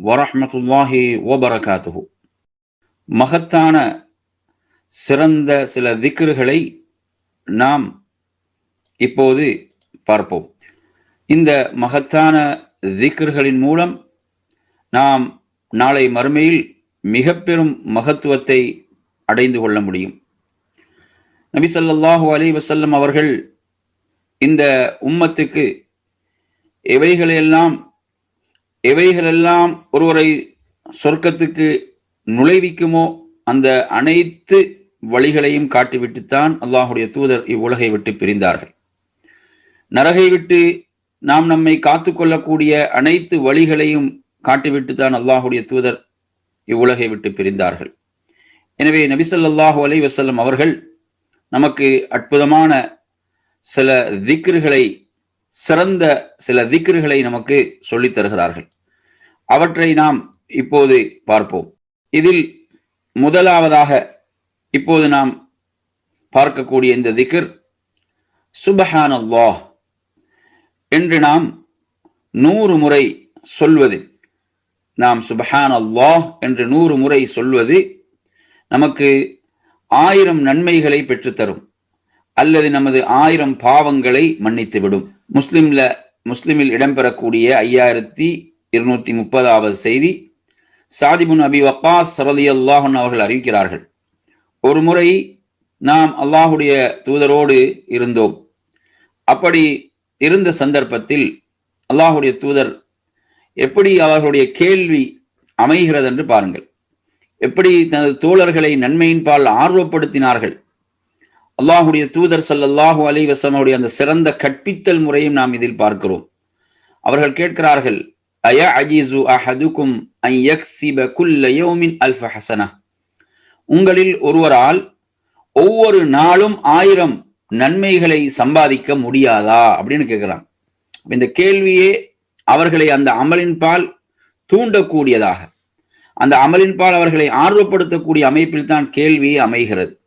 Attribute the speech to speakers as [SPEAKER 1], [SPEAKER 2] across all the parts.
[SPEAKER 1] வரஹமத்துல்லாஹி வபரகாத்துஹு. மகத்தான சிறந்த சில திக்ருகளை நாம் இப்போது பார்ப்போம். இந்த மகத்தான திக்ருகளின் மூலம் நாம் நாளை மறுமையில் மிக பெரும் மகத்துவத்தை அடைந்து கொள்ள முடியும். நபி ஸல்லல்லாஹு அலி வசல்லம் அவர்கள் இந்த உம்மத்துக்கு எவைகளையெல்லாம் எவைகளெல்லாம் ஒருவரை சொர்க்கத்துக்கு நுழைவிக்குமோ அந்த அனைத்து வழிகளையும் காட்டிவிட்டுத்தான் அல்லாஹுடைய தூதர் இவ்வுலகை விட்டு பிரிந்தார்கள். நரகை விட்டு நாம் நம்மை காத்து கொள்ளக்கூடிய அனைத்து வழிகளையும் காட்டிவிட்டு தான் அல்லாஹுடைய தூதர் இவ்வுலகை விட்டு பிரிந்தார்கள். எனவே நபிசல்லாஹு அலை வசல்லம் அவர்கள் நமக்கு அற்புதமான சில திக்ருகளை சிறந்த சில திக்ருகளை நமக்கு சொல்லித் தருகிறார்கள். அவற்றை நாம் இப்போது பார்ப்போம். இதில் முதலாவதாக இப்போது நாம் பார்க்கக்கூடிய இந்த திக்ர் சுபஹான் அல்லாஹ் என்று நாம் நூறு முறை சொல்வது. நாம் சுபஹான் அல்லாஹ் என்று நூறு முறை சொல்வது நமக்கு ஆயிரம் நன்மைகளை பெற்றுத்தரும் அல்லது நமது ஆயிரம் பாவங்களை மன்னித்துவிடும். முஸ்லிம்ல முஸ்லிமில் இடம்பெறக்கூடிய ஐயாயிரத்தி இருநூத்தி முப்பதாவது செய்தி சாதிபுன் அபி வக்காஸ் சரதி அல்லாஹன் அவர்கள் அறிவிக்கிறார்கள். ஒரு முறை நாம் அல்லாஹுடைய தூதரோடு இருந்தோம். அப்படி இருந்த சந்தர்ப்பத்தில் அல்லாஹுடைய தூதர் எப்படி அவர்களுடைய கேள்வி அமைகிறது என்று பாருங்கள். எப்படி தனது தோழர்களை நன்மையின்பால் ஆர்வப்படுத்தினார்கள். அல்லாஹுடைய தூதர் சல்லாஹூ அலி வசமனுடைய அந்த சிறந்த கற்பித்தல் முறையும் நாம் இதில் பார்க்கிறோம். அவர்கள் கேட்கிறார்கள் அய அஜிசு அஹதுக்கும் அல்ஃப ஹசனா? உங்களில் ஒருவரால் ஒவ்வொரு நாளும் ஆயிரம் நன்மைகளை சம்பாதிக்க முடியாதா? அப்படின்னு கேட்கிறான். இந்த கேள்வியே அவர்களை அந்த அமலின் பால் தூண்டக்கூடியதாக அந்த அமலின் பால் அவர்களை ஆர்வப்படுத்தக்கூடிய அமைப்பில் தான் கேள்வியே அமைகிறது.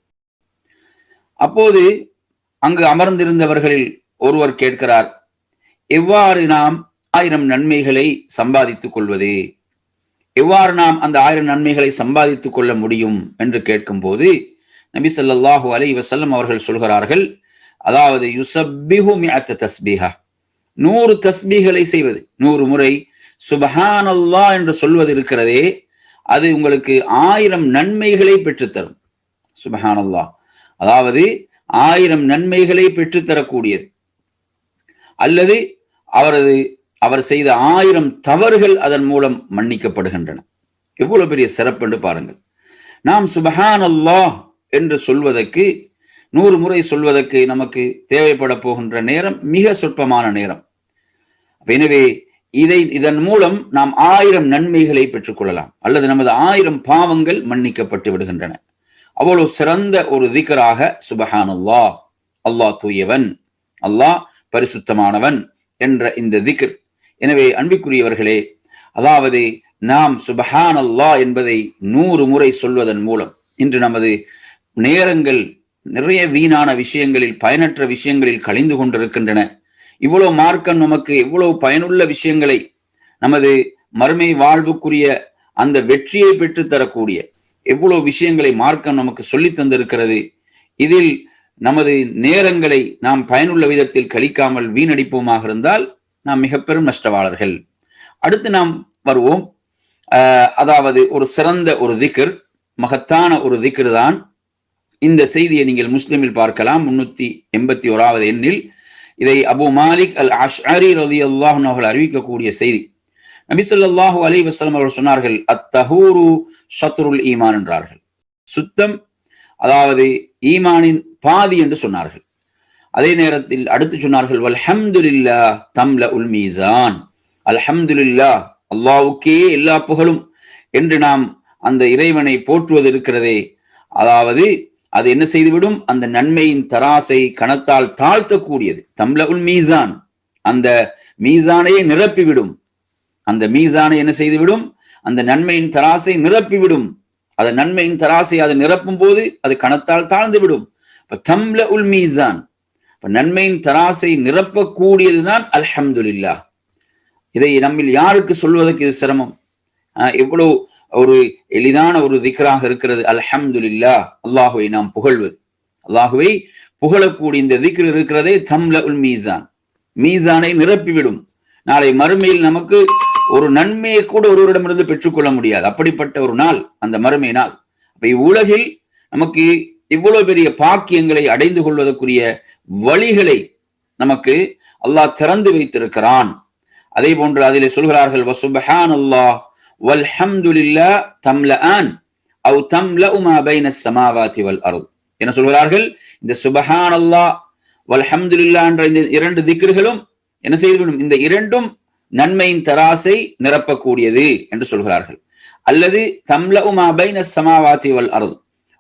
[SPEAKER 1] அப்போது அங்கு அமர்ந்திருந்தவர்களில் ஒருவர் கேட்கிறார் எவ்வாறு நாம் ஆயிரம் நன்மைகளை சம்பாதித்துக் கொள்வது? எவ்வாறு நாம் அந்த ஆயிரம் நன்மைகளை சம்பாதித்துக் கொள்ள முடியும்? என்று கேட்கும்போது நபி சொல்லாஹு அலை வசல்லம் அவர்கள் சொல்கிறார்கள் அதாவது யுசப்பிஹு மிஅத்த தஸ்பீஹா. நூறு தஸ்பீகளை செய்வது நூறு முறை சுபஹான் அல்லா என்று சொல்வது இருக்கிறதே அது உங்களுக்கு ஆயிரம் நன்மைகளை பெற்றுத்தரும். சுபஹான் அல்லாஹ் அதாவது ஆயிரம் நன்மைகளை பெற்றுத்தரக்கூடியது. அல்லது அவரது அவர் செய்த ஆயிரம் தவறுகள் அதன் மூலம் மன்னிக்கப்படுகின்றன. எவ்வளவு பெரிய சிறப்பு என்று பாருங்கள். நாம் சுபஹான் அல்லாஹ் என்று சொல்வதற்கு நூறு முறை சொல்வதற்கு நமக்கு தேவைப்பட போகின்ற நேரம் மிக சொற்பமான நேரம். எனவே இதை இதன் மூலம் நாம் ஆயிரம் நன்மைகளை பெற்றுக்கொள்ளலாம். அல்லது நமது ஆயிரம் பாவங்கள் மன்னிக்கப்பட்டு விடுகின்றன. அவ்வளவு சிறந்த ஒரு திக்கராக சுபஹான் அல்லாஹ் அல்லாஹ் தூயவன் அல்லாஹ் பரிசுத்தமானவன் என்ற இந்த திகர் எனவே அன்பிற்குரியவர்களே அதாவது நாம் சுபஹான் அல்லாஹ் என்பதை நூறு முறை சொல்வதன் மூலம் இன்று நமது நேரங்கள் நிறைய வீணான விஷயங்களில் பயனற்ற விஷயங்களில் கழிந்து கொண்டிருக்கின்றன. இவ்வளவு மார்க்கம் நமக்கு எவ்வளவு பயனுள்ள விஷயங்களை நமது மறுமை வாழ்வுக்குரிய அந்த வெற்றியை பெற்று தரக்கூடிய எவ்வளவு விஷயங்களை மார்க்கம் நமக்கு சொல்லி தந்திருக்கிறது. இதில் நமது நேரங்களை நாம் பயனுள்ள விதத்தில் கழிக்காமல் வீணடிப்போமாக இருந்தால் நாம் மிக பெரும் நஷ்டவாளர்கள். அடுத்து நாம் வருவோம். அதாவது ஒரு சிறந்த ஒரு திக்கர் மகத்தான ஒரு திக்ர் தான். இந்த செய்தியை நீங்கள் முஸ்லிமில் பார்க்கலாம். முன்னூத்தி எண்பத்தி ஓராவது எண்ணில் இதை அபு மாலிக் அல் அஷ்அரி ரதி அல்லாஹ் அவர்கள் அறிவிக்கக்கூடிய செய்தி. நபிசல்லாஹு அலி வசலம் அவர்கள் சொன்னார்கள் அத்தஹூரு ஷத்ருல் ஈமான் என்றார்கள். சுத்தம் அதாவது ஈமானின் பாதி என்று சொன்னார்கள். அதே நேரத்தில் அடுத்து சொன்னார்கள் வல்ஹம்துலில்லா தம்ல உல் மீசான். அல்ஹம்துலில்லா அல்லாவுக்கே எல்லா புகழும். என்று நாம் அந்த இறைவனை போற்றுவது இருக்கிறதே. அதாவது அது என்ன செய்துவிடும்? அந்த நன்மையின் தராசை கணத்தால் தாழ்த்தக்கூடியது. தம்ல உல் மீசான். அந்த மீசானையே நிரப்பிவிடும். அந்த மீசானை என்ன செய்துவிடும்? அந்த நன்மையின் தராசை நிரப்பிவிடும். அது நன்மையின் தராசை அது நிரப்பும் போது அது கணத்தால் தாழ்ந்து விடும் இப்ப தம்ல உல் மீசான். இப்ப நன்மையின் தராசை நிரப்பக்கூடியதுதான் அல்ஹம்துலில்லா இதை நம்மில் யாருக்கு சொல்வதற்கு இது சிரமம்? எவ்வளவு ஒரு எளிதான ஒரு திக்கராக இருக்கிறது. அல்ஹம்துல்லா அல்லாஹுவை நாம் புகழ்வது. அல்லாஹுவை புகழக்கூடிய இந்த திக்ர் இருக்கிறதே தம்ல உல் மீசான். மீசானை நிரப்பிவிடும். நாளை மறுமையில் நமக்கு ஒரு நன்மையை கூட ஒருவரிடமிருந்து பெற்றுக்கொள்ள முடியாது. அப்படிப்பட்ட ஒரு நாள் அந்த மறுமை நாள். அப்ப இவ்வுலகில் நமக்கு இவ்வளவு பெரிய பாக்கியங்களை அடைந்து கொள்வதற்குரிய வழிகளை நமக்கு அல்லாஹ் திறந்து வைத்திருக்கிறான். அதே போன்று அதிலே சொல்கிறார்கள் வசுபஹான் அல்லாஹ் வல்ஹம்துலில்லா தம்லஆன் அவு தம்லஉ மா பைன ஸமாவாதி வல் அர்த். என்ன சொல்கிறார்கள் இந்த சுபஹான் அல்லாஹ் வல்ஹம்துலில்லா என்ற இந்த இரண்டு திக்ருகளும் என்ன செய்துவிடும் இந்த இரண்டும் நன்மையின் தராசை நிரப்பக்கூடியது என்று சொல்கிறார்கள். அல்லது தம்ல மா பைன வல்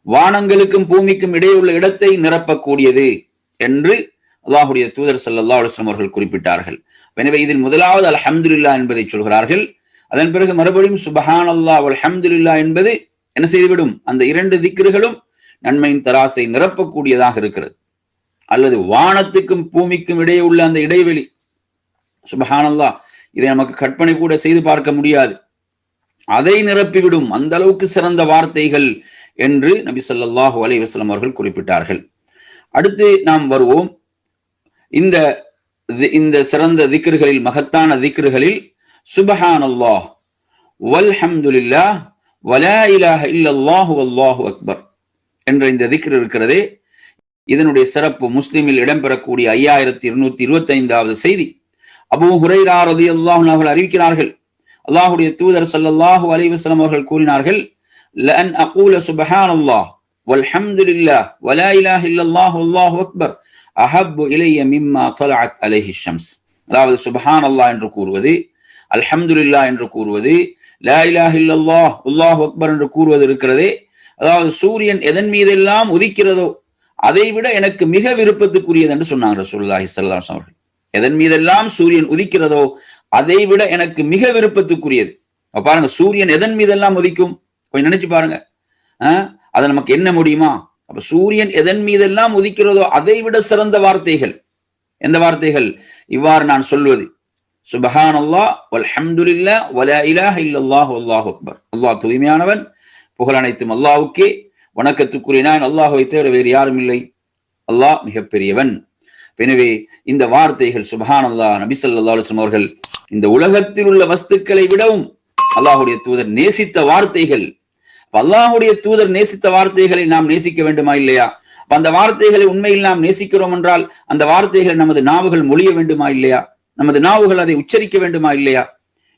[SPEAKER 1] வானங்களுக்கும் பூமிக்கும் இடையே உள்ள இடத்தை நிரப்பக்கூடியது என்று அல்லாஹுடைய தூதர் சல்லா அலுவலம் அவர்கள் குறிப்பிட்டார்கள். எனவே இதில் முதலாவது அல்ஹம்துலில்லா என்பதை சொல்கிறார்கள். அதன் பிறகு மறுபடியும் சுபஹான் அல்லா அல்ஹம்துலில்லா என்பது என்ன செய்துவிடும்? அந்த இரண்டு திக்ருகளும் நன்மையின் தராசை நிரப்பக்கூடியதாக இருக்கிறது. அல்லது வானத்துக்கும் பூமிக்கும் இடையே உள்ள அந்த இடைவெளி சுபஹான் அல்லா இதை நமக்கு கற்பனை கூட செய்து பார்க்க முடியாது. அதை நிரப்பிவிடும் அந்த அளவுக்கு சிறந்த வார்த்தைகள் என்று நபி சொல்லாஹு அலி வஸ்லம் அவர்கள் குறிப்பிட்டார்கள். அடுத்து நாம் வருவோம். இந்த இந்த சிறந்த திக்ருகளில் மகத்தான திக்ருகளில் சுபஹான் அல்லாஹ் வல்ஹம்துல்லா வலா இலாஹ இல்லல்லாஹு அல்லாஹு அக்பர் என்ற இந்த திக்ர் இருக்கிறதே. இதனுடைய சிறப்பு முஸ்லிமில் இடம்பெறக்கூடிய ஐயாயிரத்தி இருநூத்தி இருபத்தி ஐந்தாவது செய்தி. அபூ ஹுரைரா ரதி அல்லாஹ் அவர்கள் அறிவிக்கிறார்கள் அல்லாஹுடைய தூதர் சல்லல்லாஹு அலைவசலம் அவர்கள் கூறினார்கள் لأن أقول سبحان الله والحمد لله ولا إله إلا الله والله أكبر أحب إلي مما طلعت عليه الشمس அதாவது சுபஹான் அல்லாஹ் என்று கூறுவது அல்ஹம்துலில்லா என்று கூறுவது லா இலாஹ இல்லல்லாஹ் அல்லாஹ் அக்பர் என்று கூறுவது இருக்கிறதே அதாவது சூரியன் எதன் மீதெல்லாம் உதிக்கிறதோ அதை விட எனக்கு மிக விருப்பத்துக்குரியது என்று சொன்னாங்க ரசூலுல்லாஹி ஸல்லல்லாஹு அலைஹி அவர்கள் எதன் மீதெல்லாம் சூரியன் உதிக்கிறதோ அதை விட எனக்கு மிக விருப்பத்துக்குரியது. பாருங்க சூரியன் எதன் மீதெல்லாம் உதிக்கும்? கொஞ்சம் நினைச்சு பாருங்க. அதை நமக்கு என்ன முடியுமா? அப்ப சூரியன் எதன் மீதெல்லாம் உதிக்கிறதோ அதை விட சிறந்த வார்த்தைகள். எந்த வார்த்தைகள்? இவ்வாறு நான் சொல்வது. சுபஹான் அல்லாஹ் வல்ஹம்துலில்லா வலா இலாஹ இல்லல்லாஹு அல்லாஹ் அக்பர். அல்லாஹ் தூய்மையானவன். புகழ் அனைத்தும் அல்லாஹ்வுக்கே வணக்கத்துக்குரிய நான் அல்லாஹ் தவிர வேறு யாரும் இல்லை. அல்லாஹ் மிகப்பெரியவன். எனவே இந்த வார்த்தைகள் சுபானந்தா அல்லாஹ் நபி ஸல்லல்லாஹு அவர்கள் இந்த உலகத்தில் உள்ள வஸ்துக்களை விடவும் அல்லாஹுடைய தூதர் நேசித்த வார்த்தைகள். அல்லாஹுடைய தூதர் நேசித்த வார்த்தைகளை நாம் நேசிக்க வேண்டுமா இல்லையா? அந்த வார்த்தைகளை உண்மையில் நாம் நேசிக்கிறோம் என்றால் அந்த வார்த்தைகளை நமது நாவுகள் மொழிய வேண்டுமா இல்லையா? நமது நாவுகள் அதை உச்சரிக்க வேண்டுமா இல்லையா?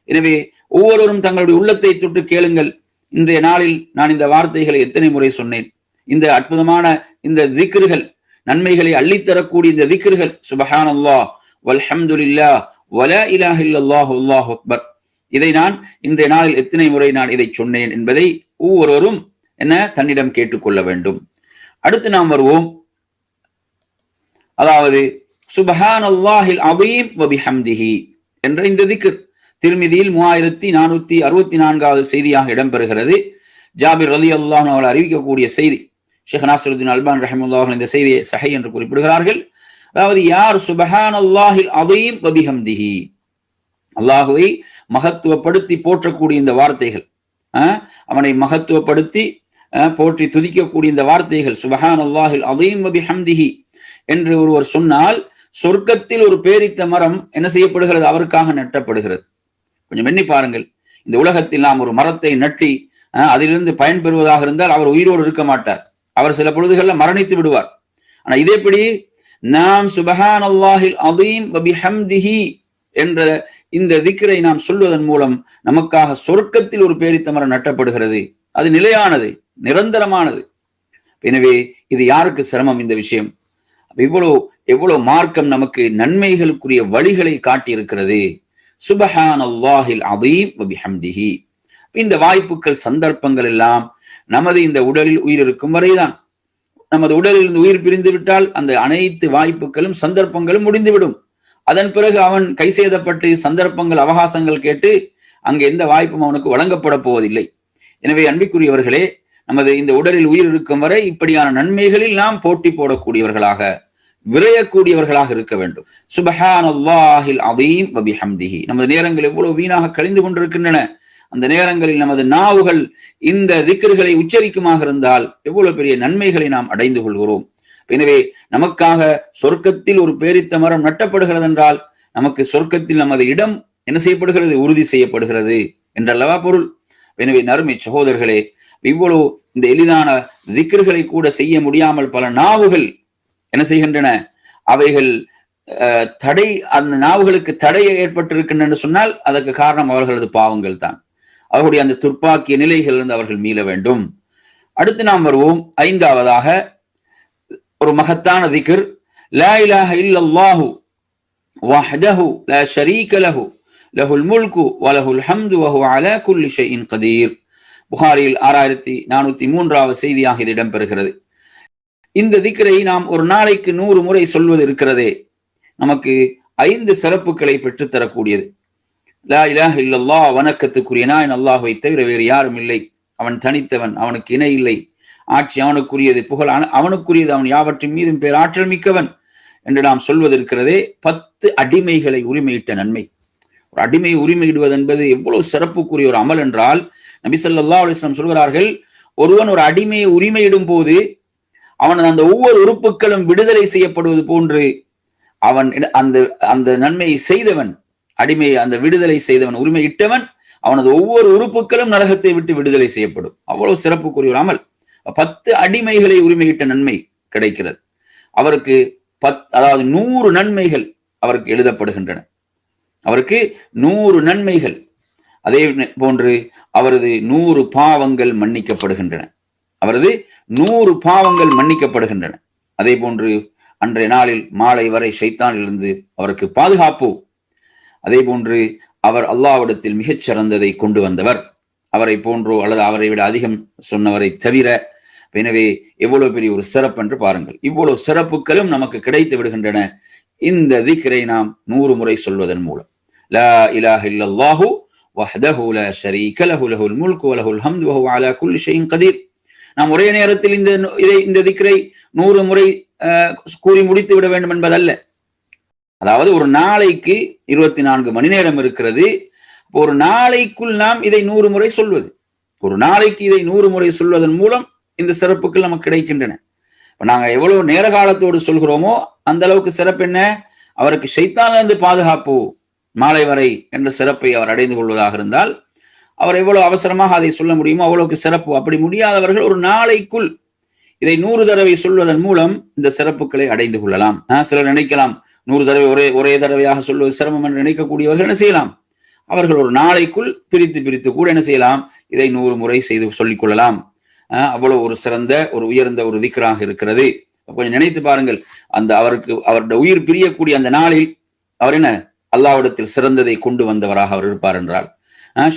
[SPEAKER 1] எனவே ஒவ்வொருவரும் தங்களுடைய உள்ளத்தை தொட்டு கேளுங்கள். இன்றைய நாளில் நான் இந்த வார்த்தைகளை எத்தனை முறை சொன்னேன்? இந்த அற்புதமான இந்த திக்ருகள் நன்மைகளை அள்ளித்தரக்கூடிய இந்த திக்ருகள். சுபஹான் அல்லாஹ் வல்ஹம்துலில்லா வல இலாஹ் இல்லாஹ் அல்லாஹ் அக்பர். இதை நான் இன்றைய நாளில் எத்தனை முறை நான் இதை சொன்னேன் என்பதை ஒவ்வொருவரும் என்ன? தன்னிடம் கேட்டுக்கொள்ள வேண்டும். அடுத்து நாம் வருவோம். அதாவது சுபஹான் அல்லாஹில் அபீம் வபிஹம்திஹி என்ற இந்த திக்ர். திருமிதியில் மூவாயிரத்தி நானூத்தி அறுபத்தி நான்காவது செய்தியாக இடம்பெறுகிறது. ஜாபிர் அலி அல்லாஹ் அவர்கள் அறிவிக்கக்கூடிய செய்தி. ஷேக் நாசருதீன் அல்பான் ரஹமுல்லாஹர்கள் இந்த செய்தியை சஹை என்று குறிப்பிடுகிறார்கள். அதாவது யார் சுபஹான் அல்லாஹில் அதையும் பபிஹம்திஹி அல்லாஹுவை மகத்துவப்படுத்தி போற்றக்கூடிய இந்த வார்த்தைகள் அவனை மகத்துவப்படுத்தி போற்றி துதிக்கக்கூடிய இந்த வார்த்தைகள் சுபஹான் அல்லாஹில் அவையும் அதையும் பபிஹம்திஹி என்று ஒருவர் சொன்னால் சொர்க்கத்தில் ஒரு பேரித்த மரம் என்ன செய்யப்படுகிறது? அவருக்காக நட்டப்படுகிறது. கொஞ்சம் எண்ணி பாருங்கள். இந்த உலகத்தில் நாம் ஒரு மரத்தை நட்டி அதிலிருந்து பயன்பெறுவதாக இருந்தால் அவர் உயிரோடு இருக்க மாட்டார். அவர் சில பொழுதுகளில் மரணித்து விடுவார். ஆனா இதேபடி நாம் சுபஹான் அல்லாஹில் அதீம் வபி ஹம்திஹி என்ற இந்த திக்கரை நாம் சொல்வதன் மூலம் நமக்காக சொர்க்கத்தில் ஒரு பேரித்த மரம் நட்டப்படுகிறது. அது நிலையானது நிரந்தரமானது. எனவே இது யாருக்கு சிரமம் இந்த விஷயம்? இவ்வளவு எவ்வளவு மார்க்கம் நமக்கு நன்மைகளுக்குரிய வழிகளை காட்டியிருக்கிறது. சுபஹான் அல்லாஹில் அதீம் வபிஹம்திஹி இந்த வாய்ப்புகள் சந்தர்ப்பங்கள் எல்லாம் நமது இந்த உடலில் உயிர் இருக்கும் வரைதான். நமது உடலில் இருந்து உயிர் பிரிந்து விட்டால் அந்த அனைத்து வாய்ப்புகளும் சந்தர்ப்பங்களும் முடிந்துவிடும். அதன் பிறகு அவன் கை செய்தப்பட்டு சந்தர்ப்பங்கள் அவகாசங்கள் கேட்டு அங்கு எந்த வாய்ப்பும் அவனுக்கு வழங்கப்பட போவதில்லை. எனவே அன்பிற்குரியவர்களே நமது இந்த உடலில் உயிர் இருக்கும் வரை இப்படியான நன்மைகளில் நாம் போட்டி போடக்கூடியவர்களாக விரையக்கூடியவர்களாக இருக்க வேண்டும். சுபஹான் அல்லாஹில் அதீம் நமது நேரங்கள் எவ்வளவு வீணாக கழிந்து கொண்டிருக்கின்றன. அந்த நேரங்களில் நமது நாவுகள் இந்த திக்கர்களை உச்சரிக்குமாக இருந்தால் எவ்வளவு பெரிய நன்மைகளை நாம் அடைந்து கொள்கிறோம். எனவே நமக்காக சொர்க்கத்தில் ஒரு பேரித்த மரம் நட்டப்படுகிறது என்றால் நமக்கு சொர்க்கத்தில் நமது இடம் என்ன செய்யப்படுகிறது? உறுதி செய்யப்படுகிறது என்றல்லவா பொருள். எனவே நறுமை சகோதரர்களே இவ்வளவு இந்த எளிதான திக்கர்களை கூட செய்ய முடியாமல் பல நாவுகள் என்ன செய்கின்றன? அவைகள் தடை அந்த நாவுகளுக்கு தடை ஏற்பட்டிருக்கின்றன சொன்னால் அதற்கு காரணம் அவர்களது பாவங்கள் தான் அவருடைய அந்த துர்ப்பாக்கிய நிலைகளிலிருந்து அவர்கள் மீள வேண்டும். அடுத்து நாம் வருவோம் ஐந்தாவதாக ஒரு மகத்தான திகர். லா இலாஹ இல்லல்லாஹு வஹ்தஹு லா ஷரீக லஹு. லஹுல் முல்கு வலஹுல் ஹம்து வஹு அலா குல்லி ஷைஇன் கதீர். புகாரியில் ஆறாயிரத்தி நானூத்தி மூன்றாவது செய்தியாக இது இடம்பெறுகிறது. இந்த திக்கரை நாம் ஒரு நாளைக்கு நூறு முறை சொல்வது இருக்கிறதே. நமக்கு ஐந்து சிறப்புகளை பெற்றுத்தரக்கூடியது. லா இலாஹ இல்லல்லா வணக்கத்துக்குரிய நாயன் அல்லாஹுவை தவிர வேறு யாரும் இல்லை. அவன் தனித்தவன் அவனுக்கு இணை இல்லை. ஆட்சி அவனுக்குரியது புகழ் அவனுக்குரியது அவன் யாவற்றின் மீதும் பேர் ஆற்றல் மிக்கவன் என்று நாம் சொல்வதற்கிறதே பத்து அடிமைகளை உரிமையிட்ட நன்மை. ஒரு அடிமை உரிமையிடுவது என்பது எவ்வளவு சிறப்புக்குரிய ஒரு அமல் என்றால் நபி சொல்லா அலிஸ்லாம் சொல்கிறார்கள் ஒருவன் ஒரு அடிமையை உரிமையிடும் போது அவன் அந்த ஒவ்வொரு உறுப்புகளும் விடுதலை செய்யப்படுவது போன்று அவன் அந்த அந்த நன்மையை செய்தவன் அடிமை அந்த விடுதலை செய்தவன் உரிமையிட்டவன் அவனது ஒவ்வொரு உறுப்புகளும் நரகத்தை விட்டு விடுதலை செய்யப்படும். அவ்வளவு சிறப்புக்குரிய ஒரு அமல். பத்து அடிமைகளை உரிமையிட்ட நன்மை கிடைக்கிறது. அவருக்கு பத் அதாவது நூறு நன்மைகள் அவருக்கு எழுதப்படுகின்றன. அவருக்கு நூறு நன்மைகள். அதே போன்று அவரது நூறு பாவங்கள் மன்னிக்கப்படுகின்றன. அவரது நூறு பாவங்கள் மன்னிக்கப்படுகின்றன. அதே போன்று அன்றைய நாளில் மாலை வரை சைத்தானிலிருந்து அவருக்கு பாதுகாப்பு அதே போன்று அவர் அல்லாவிடத்தில் மிகச் சிறந்ததை கொண்டு வந்தவர். அவரை போன்றோ அல்லது அவரை விட அதிகம் சொன்னவரை தவிர எனவே எவ்வளவு பெரிய ஒரு சிறப்பு என்று பாருங்கள். இவ்வளவு சிறப்புகளும் நமக்கு கிடைத்து விடுகின்றன. இந்த திக்ரை நாம் நூறு முறை சொல்வதன் மூலம். லா இலாஹ இல்லல்லாஹு வஹ்தஹு லா ஷரீக லஹு லஹுல் முல்கு வலஹுல் ஹம்து வஹு அலா குல்லி கதீர். நாம் ஒரே நேரத்தில் இந்த இதை இந்த திக்ரை நூறு முறை கூறி முடித்து விட வேண்டும் என்பதல்ல. அதாவது ஒரு நாளைக்கு இருபத்தி நான்கு மணி நேரம் இருக்கிறது. ஒரு நாளைக்குள் நாம் இதை நூறு முறை சொல்வது. ஒரு நாளைக்கு இதை நூறு முறை சொல்வதன் மூலம் இந்த சிறப்புகள் நமக்கு கிடைக்கின்றன. இப்ப நாங்க எவ்வளவு நேர காலத்தோடு சொல்கிறோமோ அந்த அளவுக்கு சிறப்பு என்ன? அவருக்கு சைத்தானிலிருந்து பாதுகாப்பு மாலை வரை என்ற சிறப்பை அவர் அடைந்து கொள்வதாக இருந்தால் அவர் எவ்வளவு அவசரமாக அதை சொல்ல முடியுமோ அவ்வளவுக்கு சிறப்பு. அப்படி முடியாதவர்கள் ஒரு நாளைக்குள் இதை நூறு தடவை சொல்வதன் மூலம் இந்த சிறப்புகளை அடைந்து கொள்ளலாம். சிலர் நினைக்கலாம் நூறு தடவை ஒரே ஒரே தடவையாக சொல்வது சிரமம் என்று நினைக்கக்கூடியவர்கள் என்ன செய்யலாம்? அவர்கள் ஒரு நாளைக்குள் பிரித்து பிரித்து கூட என்ன செய்யலாம்? இதை நூறு முறை செய்து சொல்லிக்கொள்ளலாம் அவ்வளவு ஒரு சிறந்த ஒரு உயர்ந்த ஒரு திக்கராக இருக்கிறது. கொஞ்சம் நினைத்து பாருங்கள். அந்த அவருக்கு அவருடைய உயிர் பிரியக்கூடிய அந்த நாளில் அவர் என்ன? அல்லாவிடத்தில் சிறந்ததை கொண்டு வந்தவராக அவர் இருப்பார் என்றால்.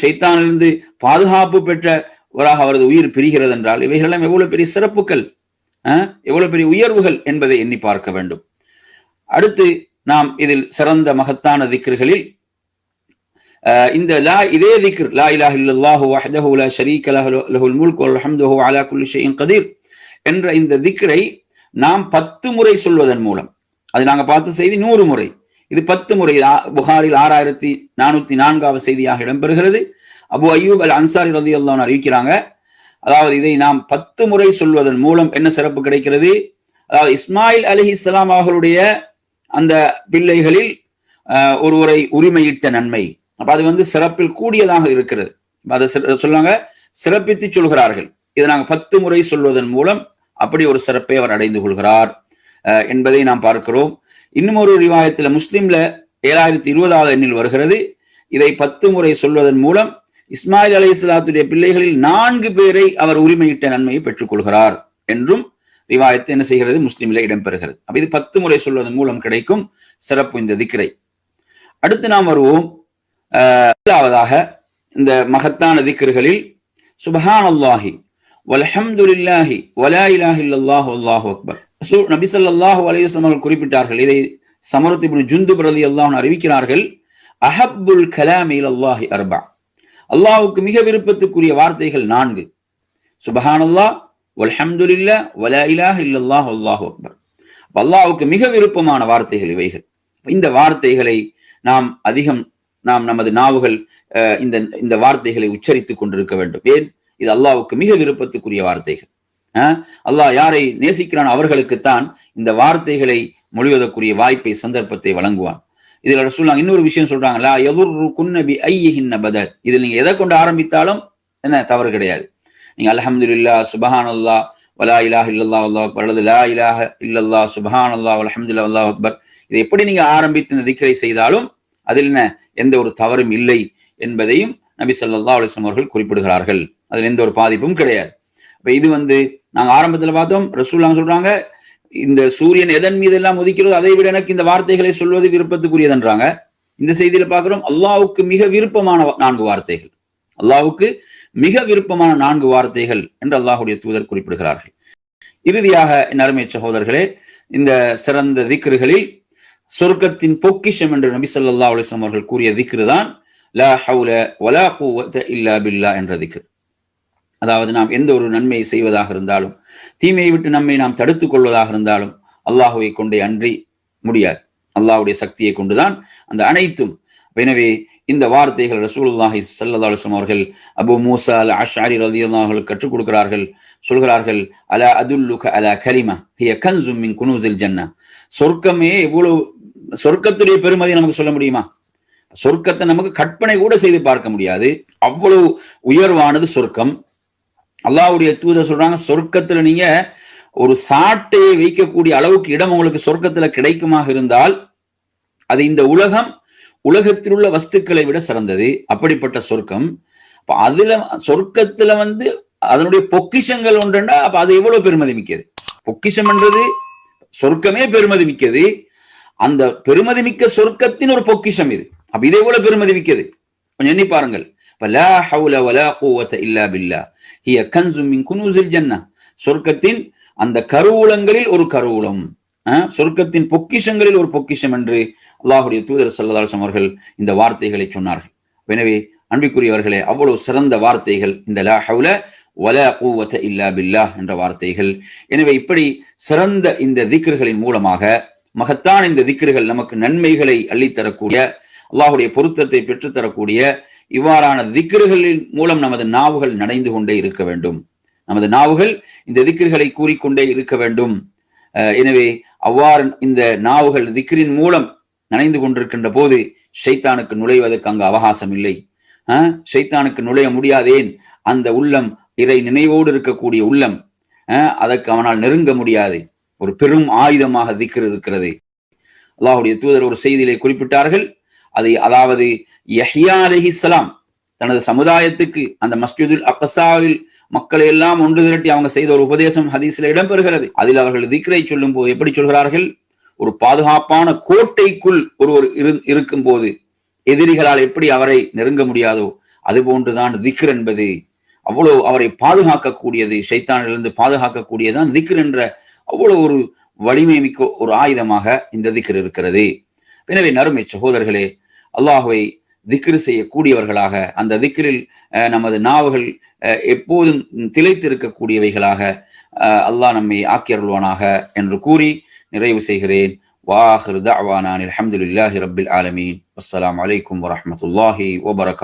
[SPEAKER 1] ஷைத்தானிலிருந்து பாதுகாப்பு பெற்றவராக அவரது உயிர் பிரிகிறது என்றால் இவைகளெல்லாம் எவ்வளவு பெரிய சிறப்புகள்? எவ்வளவு பெரிய உயர்வுகள் என்பதை எண்ணி பார்க்க வேண்டும். அடுத்து நாம் இதில் சிறந்த மகத்தான திக்ர்களில் இந்த லா இதே திக்ர் லா இலாஹ் இல்லாஹு வஹ்தஹு லா ஷரீக லஹுல் முல்க் வல் ஹம்துஹு அலா குல்லி ஷைஇன் கதீர் என்ற இந்த திக்ரை நாம் பத்து முறை சொல்வதன் மூலம். அது நாங்க பார்த்த செய்தி நூறு முறை. இது பத்து முறை. புகாரில் ஆறாயிரத்தி நானூத்தி நான்காவது செய்தியாக இடம்பெறுகிறது. அபு அய்யூப் அல் அன்சாரி ரதி அல்லான் அறிவிக்கிறாங்க அதாவது இதை நாம் பத்து முறை சொல்வதன் மூலம் என்ன சிறப்பு கிடைக்கிறது? அதாவது இஸ்மாயில் அலி இஸ்லாம் அவர்களுடைய அந்த பிள்ளைகளில் ஒருவரை உரிமையிட்ட நன்மை. அப்ப அது வந்து சிறப்பில் கூடியதாக இருக்கிறது. அதை சொல்லுவாங்க சிறப்பித்து சொல்கிறார்கள். இதை நாங்கள் பத்து முறை சொல்வதன் மூலம் அப்படி ஒரு சிறப்பை அவர் அடைந்து கொள்கிறார் என்பதை நாம் பார்க்கிறோம். இன்னும் ஒரு ரிவாயத்தில் முஸ்லீம்ல ஏழாயிரத்தி இருபதாவது எண்ணில் வருகிறது. இதை பத்து முறை சொல்வதன் மூலம் இஸ்மாயில் அலி இஸ்லாத்துடைய பிள்ளைகளில் நான்கு பேரை அவர் உரிமையிட்ட நன்மையை பெற்றுக்கொள்கிறார் என்றும் ரிவாயத்து என்ன செய்கிறது? முஸ்லிமில் இடம்பெறுகிறது. அப்ப இது பத்து முறை சொல்வதன் மூலம் கிடைக்கும் சிறப்பு இந்த திக்ரை. அடுத்து நாம் வருவோம் முதலாவதாக இந்த மகத்தான திக்ருகளில் சுபஹான் அல்லாஹி வலஹம்துல்லாஹி வலா இலாஹ இல்லல்லாஹு அல்லாஹு அக்பர். நபி ஸல்லல்லாஹு அலைஹி அவர்கள் குறிப்பிட்டார்கள் இதை சமரத் இப்னு ஜுந்து பிரதி அல்லாஹ் அறிவிக்கிறார்கள் அஹப்புல் கலாமி அல்லாஹி அர்பா. அல்லாஹுக்கு மிக விருப்பத்துக்குரிய வார்த்தைகள் நான்கு. சுபஹான் அல்லாஹ் ஒல்ஹம்துல்லா வலா இலாஹ் இல்லல்லாஹ் அல்லாஹ் அக்பர். அல்லாஹுக்கு மிக விருப்பமான வார்த்தைகள் இவைகள். இந்த வார்த்தைகளை நாம் அதிகம் நாம் நமது நாவுகள் இந்த இந்த வார்த்தைகளை உச்சரித்துக் கொண்டிருக்க வேண்டும். ஏன்? இது அல்லாஹுக்கு மிக விருப்பத்துக்குரிய வார்த்தைகள். அல்லாஹ் யாரை நேசிக்கிறான் அவர்களுக்குத்தான் இந்த வார்த்தைகளை மொழிவதற்குரிய வாய்ப்பை சந்தர்ப்பத்தை வழங்குவான். இதுல சொல்லுவாங்க இன்னொரு விஷயம் சொல்றாங்களா எதுர் குன்னபி ஐயிஹின்ன பதர் இதில் நீங்க எதை கொண்டு ஆரம்பித்தாலும் என்ன தவறு கிடையாது. நீங்க அல்ஹம்துலில்லாஹ் சுபஹானல்லாஹ் வலா இலாஹ் இல்லல்லா அல்லா அக்பர் அல்லது லா இலாஹ இல்லல்லாஹ் சுபஹானல்லாஹ் வல்ஹம்துலில்லாஹ் அல்லாஹ் அக்பர். இதை எப்படி நீங்க ஆரம்பித்து இந்த திக்கரை செய்தாலும் அதில் என்ன எந்த ஒரு தவறும் இல்லை என்பதையும் நபி சொல்லா அலிஸ்லாம் அவர்கள் குறிப்பிடுகிறார்கள். அதில் எந்த ஒரு பாதிப்பும் கிடையாது. இப்போ இது வந்து நாங்க ஆரம்பத்துல பார்த்தோம் ரசூல்லாங்க சொல்றாங்க இந்த சூரியன் எதன் மீது எல்லாம் உதிக்கிறதோ அதை விட எனக்கு இந்த வார்த்தைகளை சொல்வது விருப்பத்துக்குரியதுன்றாங்க. இந்த செய்தியில பார்க்கிறோம் அல்லாவுக்கு மிக விருப்பமான நான்கு வார்த்தைகள். அல்லாவுக்கு மிக விருப்பமான நான்கு வார்த்தைகள் என்று அல்லாஹுடைய தூதர் குறிப்பிடுகிறார்கள். இறுதியாக என் அருமை சகோதரர்களே இந்த சிறந்த திக்ருகளில் சொர்க்கத்தின் பொக்கிஷம் என்று நபி சொல்லா அலிஸ்லாம் அவர்கள் கூறிய திக்ரு தான் லா ஹவுல வலா குவத்த இல்லா பில்லா என்ற திக்ரு. அதாவது நாம் எந்த ஒரு நன்மையை செய்வதாக இருந்தாலும் தீமையை விட்டு நம்மை நாம் தடுத்துக் கொள்வதாக இருந்தாலும் அல்லாஹுவை கொண்டே அன்றி முடியாது. அல்லாஹுடைய சக்தியை கொண்டுதான் அந்த அனைத்தும். எனவே இந்த வார்த்தைகள் ரசூலுல்லாஹி ஸல்லல்லாஹு அவர்கள் அபு மூசா அல் அஷாரி ரலியல்லாஹு கற்றுக் கொடுக்கிறார்கள் சொல்கிறார்கள் அலா அதுல்லுக அலா கலிமா ஹிய கன்சும் மின் குனூசில் ஜன்னா சொர்க்கமே எவ்வளவு சொர்க்கத்துடைய பெருமதி நமக்கு சொல்ல முடியுமா? சொர்க்கத்தை நமக்கு கற்பனை கூட செய்து பார்க்க முடியாது. அவ்வளவு உயர்வானது சொர்க்கம். அல்லாவுடைய தூத சொல்றாங்க சொர்க்கத்துல நீங்க ஒரு சாட்டையை வைக்கக்கூடிய அளவுக்கு இடம் உங்களுக்கு சொர்க்கத்துல கிடைக்குமாக இருந்தால் அது இந்த உலகம் உலகத்தில் உள்ள வஸ்துக்களை விட சிறந்தது அப்படிப்பட்ட சொர்க்கம். அப்ப அதுல சொர்க்கத்துல வந்து அதனுடைய பொக்கிஷங்கள் ஒன்றுன்னா அப்ப அது எவ்வளவு பெருமதி மிக்கது? பொக்கிஷம் என்றது சொர்க்கமே பெருமதி மிக்கது. அந்த பெருமதி மிக்க சொர்க்கத்தின் ஒரு பொக்கிஷம் இது. அப்ப இது எவ்வளவு பெருமதி மிக்கது? கொஞ்சம் எண்ணி பாருங்கள். இல்லா பில்லா. ஹிய குனூசில் சொர்க்கத்தின் அந்த கருவூலங்களில் ஒரு கருவூலம். சொர்க்கத்தின் பொக்கிஷங்களில் ஒரு பொக்கிஷம் என்று அல்லாஹுடைய தூதர் சல்லதாசம் அவர்கள் இந்த வார்த்தைகளை சொன்னார்கள். எனவே அன்பிற்குரியவர்களே அவ்வளவு சிறந்த வார்த்தைகள் இந்த லா ஹவுல வலா இல்லா பில்லா என்ற வார்த்தைகள். எனவே இப்படி சிறந்த இந்த திக்ருகளின் மூலமாக மகத்தான இந்த திக்ருகள் நமக்கு நன்மைகளை அள்ளித்தரக்கூடிய அல்லாஹுடைய பொருத்தத்தை பெற்றுத்தரக்கூடிய இவ்வாறான திக்ருகளின் மூலம் நமது நாவுகள் நனைந்து கொண்டே இருக்க வேண்டும். நமது நாவுகள் இந்த திக்ருகளை கூறிக்கொண்டே இருக்க வேண்டும். எனவே அவ்வாறு இந்த நாவுகள் திக்ரின் மூலம் நனைந்து கொண்டிருக்கின்ற போது ஷைத்தானுக்கு நுழைவதற்கு அங்கு அவகாசம் இல்லை ஷைத்தானுக்கு நுழைய முடியாதேன். அந்த உள்ளம் இறை நினைவோடு இருக்கக்கூடிய உள்ளம். அதற்கு அவனால் நெருங்க முடியாது. ஒரு பெரும் ஆயுதமாக திக்ர் இருக்கிறது. அல்லாஹுடைய தூதர் ஒரு செய்தியிலே குறிப்பிட்டார்கள். அதை அதாவது யஹ்யா அலிஹிஸ்லாம் தனது சமுதாயத்துக்கு அந்த மஸ்ஜிதுல் அப்பசாவில் மக்களை எல்லாம் ஒன்று திரட்டி அவங்க செய்த ஒரு உபதேசம் ஹதீஸ்ல இடம்பெறுகிறது. அதில் அவர்கள் திக்ரை சொல்லும் போது எப்படி சொல்கிறார்கள்? ஒரு பாதுகாப்பான கோட்டைக்குள் ஒருவர் இரு- இருக்கும் போது எதிரிகளால் எப்படி அவரை நெருங்க முடியாதோ அதுபோன்றுதான் திக்ர் என்பது. அவ்வளவு அவரை பாதுகாக்கக்கூடியது ஷைத்தானிலிருந்து பாதுகாக்கக்கூடியதான் திக்ர் என்ற அவ்வளவு ஒரு வலிமை மிக்க ஒரு ஆயுதமாக இந்த திக்ர் இருக்கிறது. எனவே நறுமை சகோதரர்களே அல்லாஹுவை திக்ரு செய்யக்கூடியவர்களாக அந்த திக்ரில் அஹ், நமது நாவுகள் அஹ், எப்போதும் திளைத்திருக்கக்கூடியவைகளாக அஹ், அல்லாஹ் நம்மை ஆக்கியருள்வானாக என்று கூறி நிறைவு செய்கிறேன் வாஹிர் தஅவானான் அல்ஹம்துலில்லாஹி ரப்பில் ஆலமீன் அஸ்ஸலாமு அலைக்கும் வரஹ்மத்துல்லாஹி வபரகாத்துஹு